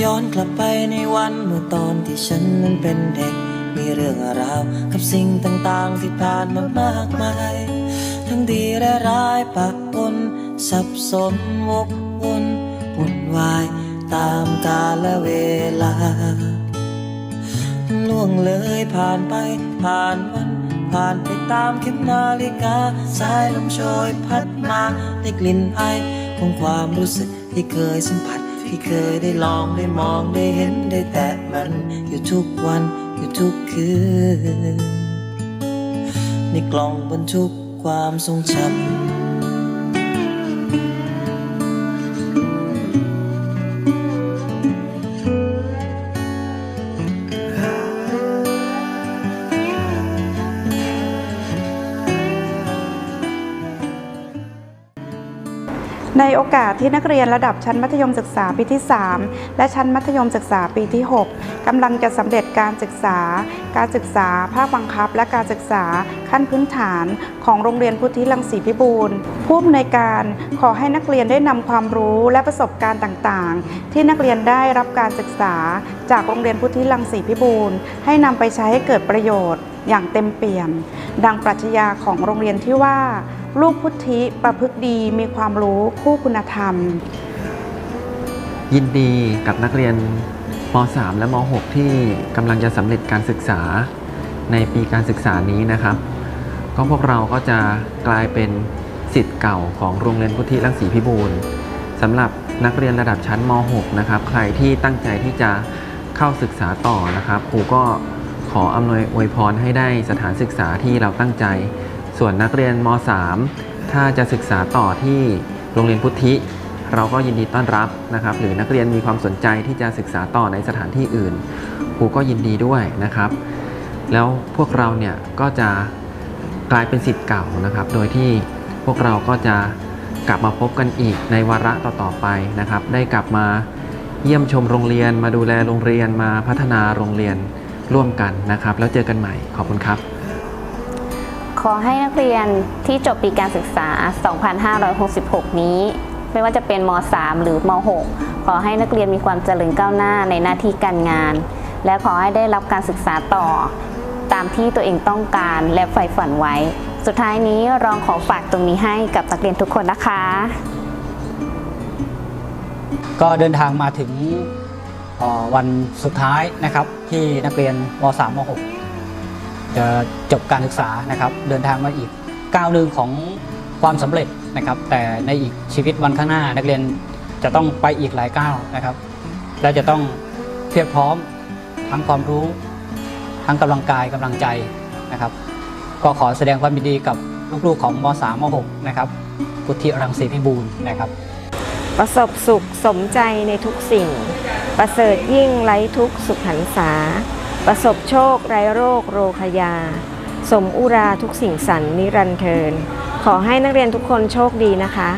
ย้อนกลับไปในวันเมื่อตอนที่ฉันนั้นเป็นเด็ก มีเรื่องราวกับสิ่งต่างๆที่ผ่านมามากมาย ทั้งดีและร้ายปะปนสับสนวกวนวุ่นวายตามกาลเวลา ล่วงเลยผ่านไปผ่านวัน ผ่านไปตามเข็มนาฬิกา สายลมโชยพัดมาได้กลิ่นไอของความรู้สึกที่เคยสัมผัส ที่เคยได้ลองได้มองได้เห็นได้แตะมัน อยู่ทุกวันอยู่ทุกคืนในกล่องบรรทุกความทรงจำ ในโอกาสที่นักเรียนระดับชั้นมัธยมศึกษาปีที่ 3 และชั้นมัธยมศึกษาปีที่ 6กำลังจะสำเร็จการศึกษา การศึกษา ภาคบังคับ และการศึกษาขั้นพื้นฐานของโรงเรียนพุทธิรังสีพิบูรณ์ผู้อำนวยการขอให้นักเรียนได้นำความรู้และประสบการณ์ต่างๆ ที่นักเรียนได้รับการศึกษา จากโรงเรียนพุทธิรังสีพิบูรณ์ให้นำไปใช้ให้เกิดประโยชน์อย่างเต็มเปี่ยม ดังปรัชญาของโรงเรียนที่ว่า ลูกพุทธิประพฤติดีมีความรู้คู่คุณธรรม ยินดีกับนักเรียนม .3 และม .6 ที่กำลังจะสำเร็จการศึกษาในปีการศึกษานี้นะครับ ก็พวกเราก็จะกลายเป็นสิทธิ์เก่าของโรงเรียนพุทธิรังสีพิบูรณ์สำหรับนักเรียนระดับชั้นม .6 นะครับ ใครที่ตั้งใจที่จะเข้าศึกษาต่อนะครับครูก็ขออำนวยอวยพรให้ได้สถานศึกษาที่เราตั้งใจ ส่วนนักเรียนม .3 ถ้าจะศึกษาต่อที่โรงเรียนพุทธิ เราก็ยินดีต้อนรับนะครับ หรือนักเรียนมีความสนใจที่จะศึกษาต่อในสถานที่อื่นครูก็ยินดีด้วยนะครับ แล้วพวกเราเนี่ยก็จะกลายเป็นสิทธิ์เก่านะครับ โดยที่พวกเราก็จะกลับมาพบกันอีกในวาระต่อๆไปนะครับ ได้กลับมาเยี่ยมชมโรงเรียน มาดูแลโรงเรียนมาพัฒนาโรงเรียนร่วมกันนะครับ แล้วเจอกันใหม่ขอบคุณครับ ขอให้นักเรียนที่จบปีการศึกษา 2566 นี้ ไม่ว่าจะเป็นม .3 หรือม .6 ขอให้นักเรียนมีความเจริญก้าวหน้าในหน้าที่การงาน และขอให้ได้รับการศึกษาต่อ ตามที่ตัวเองต้องการและใฝ่ฝันไว้ สุดท้ายนี้รองขอฝากตรงนี้ให้กับนักเรียนทุกคนนะคะ ก็เดินทางมาถึงวันสุดท้ายนะครับที่นักเรียนม .3 ม .6 จะจบการศึกษานะครับ เดินทางมาอีกก้าวหนึ่งของความสำเร็จนะครับ แต่ในอีกชีวิตวันข้างหน้า นักเรียนจะต้องไปอีกหลายก้าวนะครับ และจะต้องเพียบพร้อมทั้งความรู้ทั้งกำลังกายกำลังใจนะครับ ก็ขอแสดงความยินดีกับลูกๆของม .3 ม .6 นะครับพุทธิรังสีพิบูลนะครับ ประสบสุขสมใจในทุกสิ่ง ประเสริฐยิ่งไร้ทุกสุขหันษา ประสบโชคไร้โรคโรคยา สมอุราทุกสิ่งสันนิรันเทิน ขอให้นักเรียนทุกคนโชคดีนะคะ